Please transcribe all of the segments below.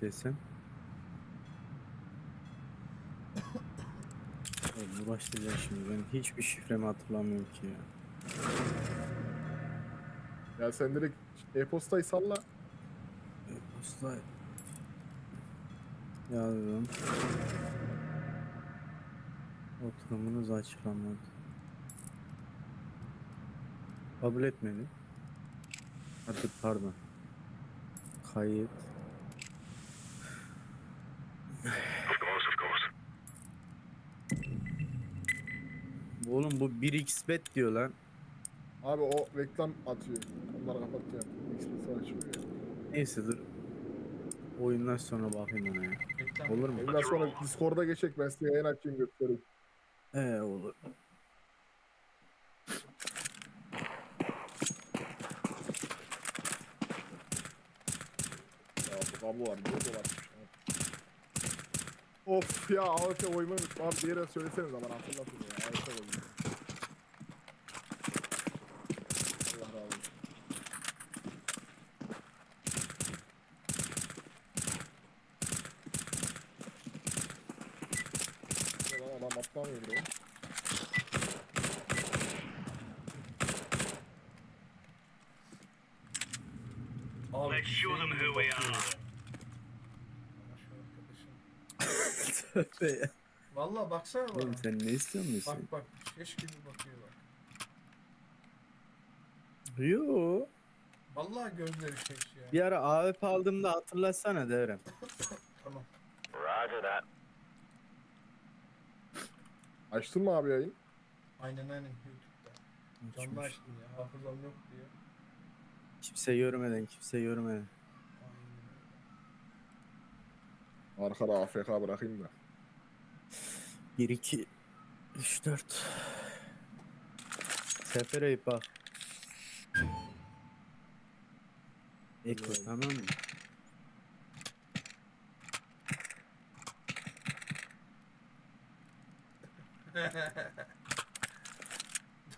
desem. Oğlum uğraştıracağım şimdi ben hiçbir şifremi hatırlamıyorum ki ya. Ya sen direkt e-postayı salla. Usta yazdım. Oturumunuz açıklamadı. Kabul etmedi. Hadi pardon. Kayıt. Of course, of course. Oğlum bu 1xbet diyor lan. Abi o reklam atıyor. Onları kapatıyor. Xbox'ı açıyor ya. Neyse dur. Oyundan sonra bakayım ona ya. Reklam. Olur mu? Ondan sonra Discord'a geçecek ben size yayın açayım göstereyim. He olur. Ya bu kablo var. Niye dolaşmış? Of ya AWP oyunu abi bir yere söyleseniz ama hatırlatın ya. AWP oyunu. Allah razı olsun. Adam atlamıyor buraya. Let's show them who we are. ya. Ama şu arkadaşım. Tövbe ya. Valla baksana bana. Oğlum sen ne istiyorsun? Bak bak şeş gibi bakıyor bak. Yo. Vallahi gözleri şeş ya. Bir ara AWP aldığımda hatırlatsana devrem. Tamam. Roger that. Açtın mı abi yayın? Aynen aynen YouTube'da. Canlı açtım ya. Hafızam yok diye. Kimse görmeden, kimse görmeden. Aynen öyle. Arkada AFK bırakayım da. 1 2 3 4 Sefer Eyüp bak. Eko tamam mı?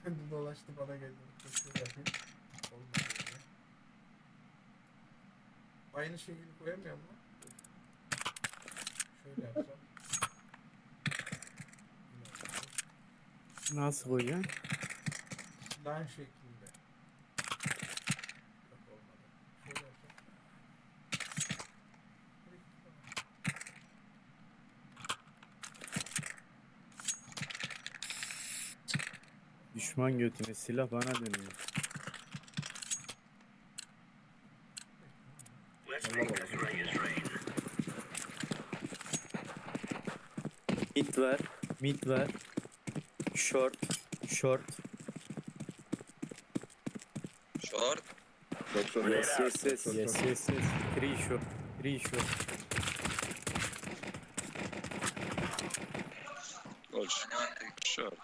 Döndü dolaştı bana geldi. Olmadı öyle. Aynı şekilde koyamıyor mu? Şöyle yapacağım. Yine olmadı. Nasıl koyacaksın? Line şeklinde. Düşman götüne silah bana dönüyor. Mid var, mid var. Short, short. Short. Çok Yes, yes, yes, yes, yes, yes. Three short, three short. Good. Short. Short.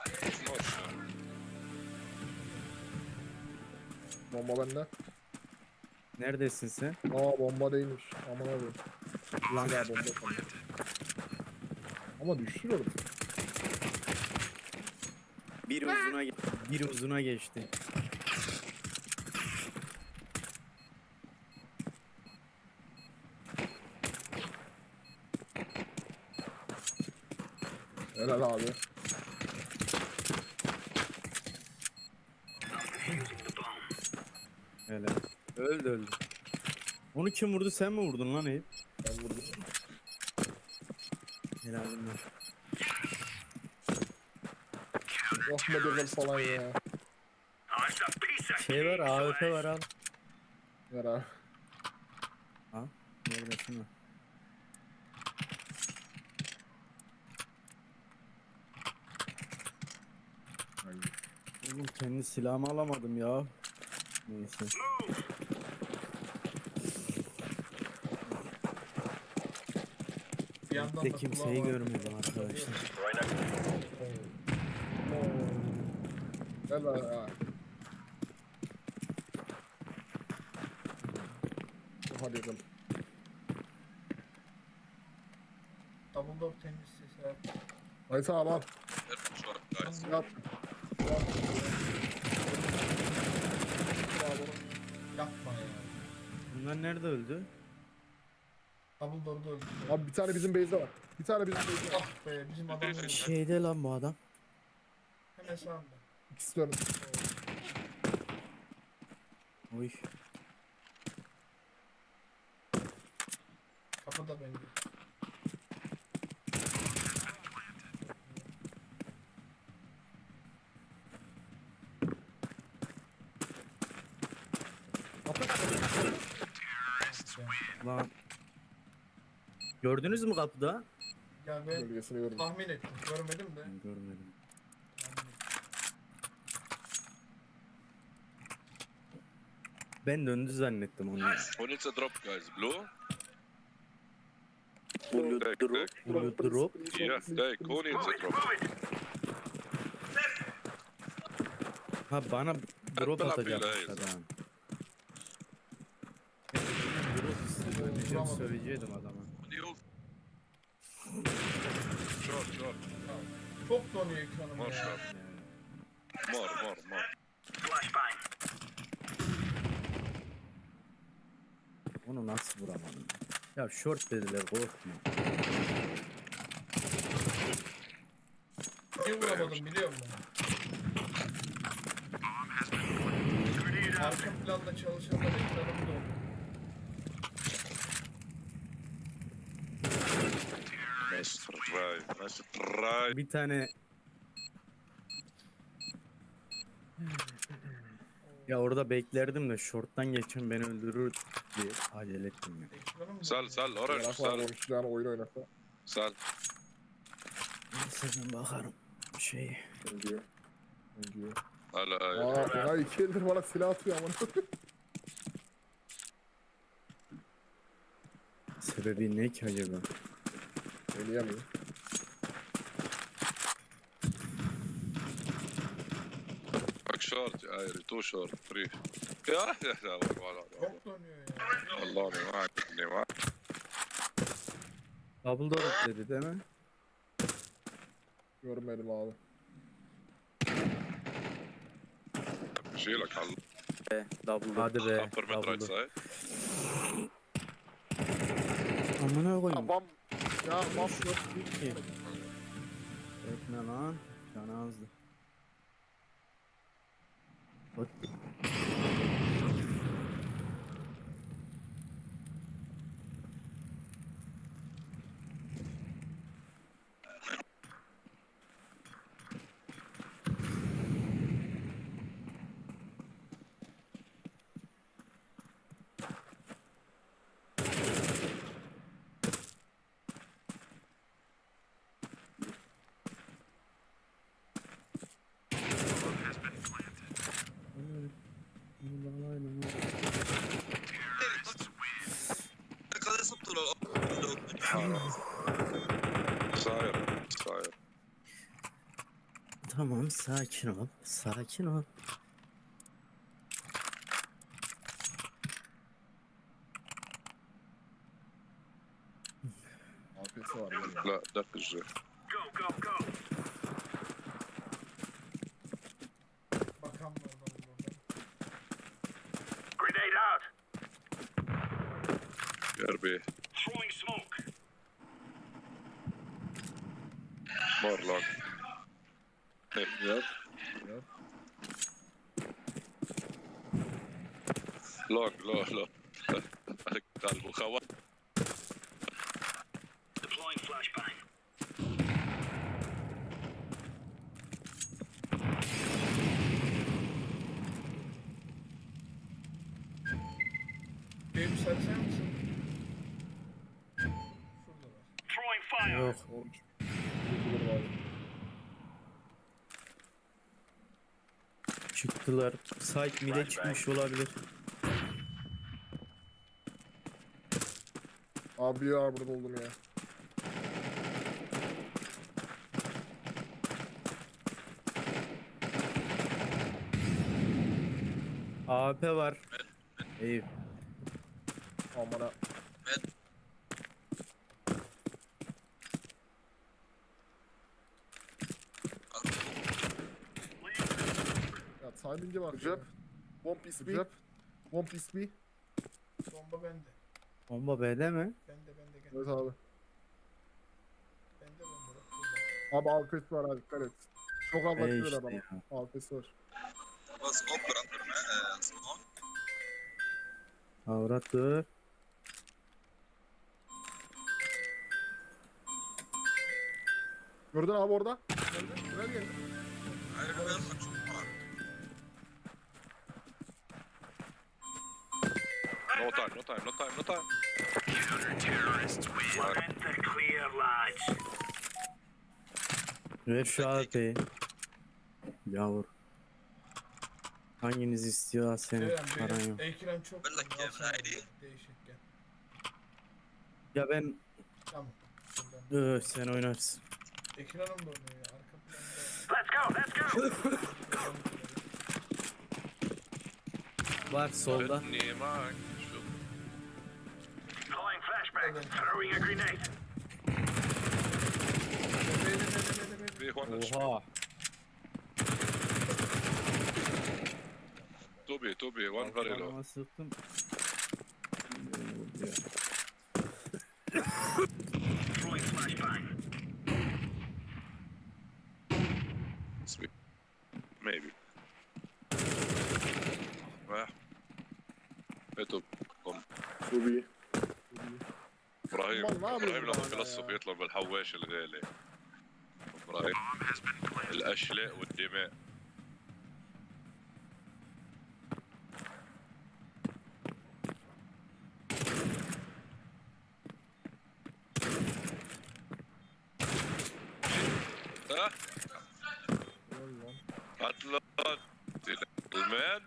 Bomba bende. Neredesin sen? Aa bomba değilmiş. Aman abi. Lan bomba. Ama düşürüyorum. Bir uzuna, ge- bir uzuna geçti. Helal abi. Hele. Öldü öldü. Onu kim vurdu sen mi vurdun lan Eyüp? Ben vurdum. Helalim var. Yapma degal falan ya. Şey var AWP var al. Ver abi. Al. Neredesin lan? Oğlum kendi silahımı alamadım ya. Neyse. Bir yandan da kimseyi kulağa var. görmedim arkadaşlar. Gel abi. ha. Hadi bakalım. Double door temiz ses al. Short, guys. Yat. Yapma ya. Bunlar nerede öldü? Double door'da öldü. Abi bir tane bizim base'de var. Bir tane bizim base'de var. Ah be bizim adam. Şeyde lan bu adam. Hemen sağında. İkisi de önümde. Oy. Kapıda bence. Lan. Gördünüz mü kapıda? Ya ben Bölgesini gördüm. tahmin ettim. Görmedim de. Ben görmedim. tahmin ettim. Ben döndü zannettim onu. Who needs a drop, guys? Blue? Blue drop. Blue drop. Yeah, take. Who needs a drop? Ha bana drop Atla atacak billahi. adam. Drop söyleyeceğim, adama. You. Short, short. Çok donuyor ekranım More ya. short. More, more, more. Onu nasıl vuramadım? Ya short dediler korkma. Niye vuramadım biliyor musun? Arka planda çalışanlar ekranım dondu. Nice try. Nice try. Bir tane Ya orada beklerdim de short'tan geçen beni öldürür diye acele ya. Ekranım Sal, sal, var sal, konuşacağını oyun oynasa. sal. Neyse ben bakarım. Şey. Diyor? Hala, Aa ya iki eldir bana silah atıyor ama. Sebebi ne ki acaba? Oynayamıyor. Short, three. Ya, ya, ya, bak, valla, valla. Çok donuyor ya. Allah'ım, ha, ne var? Double door dedi değil mi? Görmedim abi. Şiilek, Allah. Double Hadi be. Upper mid right Double door. side. Amına koyayım. Ya bam. Ya ki. Etme lan. Canı azdı. От. Aynen. Sağ yap. Sağ yap. Tamam sakin ol. Sakin ol. APS var ya. La dakika üzere. Şey. Bakan var oradan oradan. Grenade out. Gel be. Log, Ja. lock. long, long. Deploying flashbang. Çıktılar. Site mid'e çıkmış olabilir. Abi ya burada oldum ya. AP var. Eyüp. Amına. Timing'i var. Cep. One piece B. Cep. One piece B. Bomba bende. Bomba B'de mi? Bende bende gel. Evet abi. Bende bomba bak. Abi alkış var abi dikkat et. Çok E abartıyor işte adam. Alkış var. Under me? Eh, smoke. Avrat dur. Gördün abi orada. Geldi. Tünel geldi. I remember No time, no time, no time, no time. Clear. Ver şu AP'yi. Yavur. Hanginiz istiyor senin Eren paran yok. ekran çok haydi. Değişik gel. Ya ben Tamam. Öh, sen oynarsın. Ekranım da oynuyor ya. Arka planda. Let's go, let's go. Var solda. flashbang. Throwing a grenade. Oha. Toby, Toby, one very low. إبراهيم لما بيلصوا بيطلع الحواش الغالي. إبراهيم الأشلاء والدماء. ها؟ اطلق المان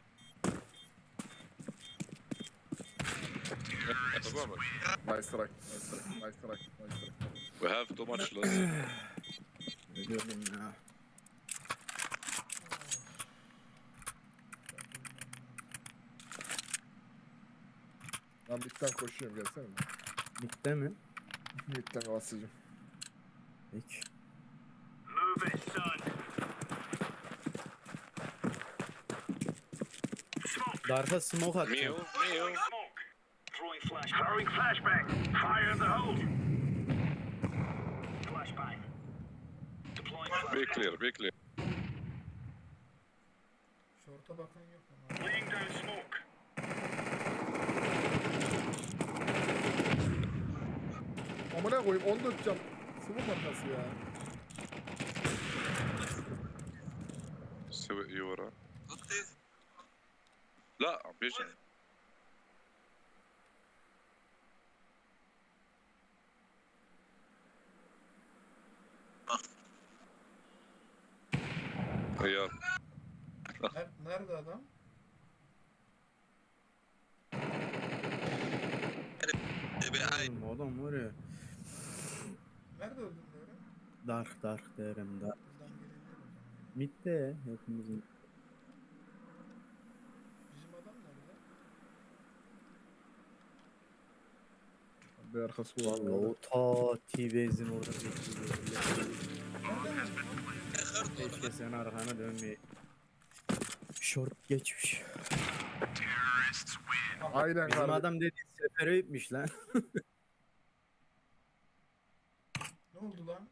Zobacz. Nice try, nice try, nice try, nice try. We have too much loot. ne diyorum ya. Ben bitten koşuyorum gelsene. Bitti mi? Bitten basıcım. Peki. Move it son. Darka smoke attı. Mew, mew. Firing flashbang. Fire in the hole. Flashbang. Deploying flashbang. Be clear, be clear. Şorta bakan yok ama. Laying down smoke. Amına koyayım 14 cam. Sıvı markası ya. Sıvı iyi var ha. Attı. La, bir şey. Ner- Nerede adam? Oğlum, Adam var ya. Nerede öldün böyle? Dark dark derim dark. Mitte hepimizin. Bizim adam nerede? Bir arkası valla. o ta T-Base'in orada bekliyor. Keşke sen arkana dönmeye. Short geçmiş. Aynen Bizim kardeşim. adam dedi sefere gitmiş lan. Ne oldu lan?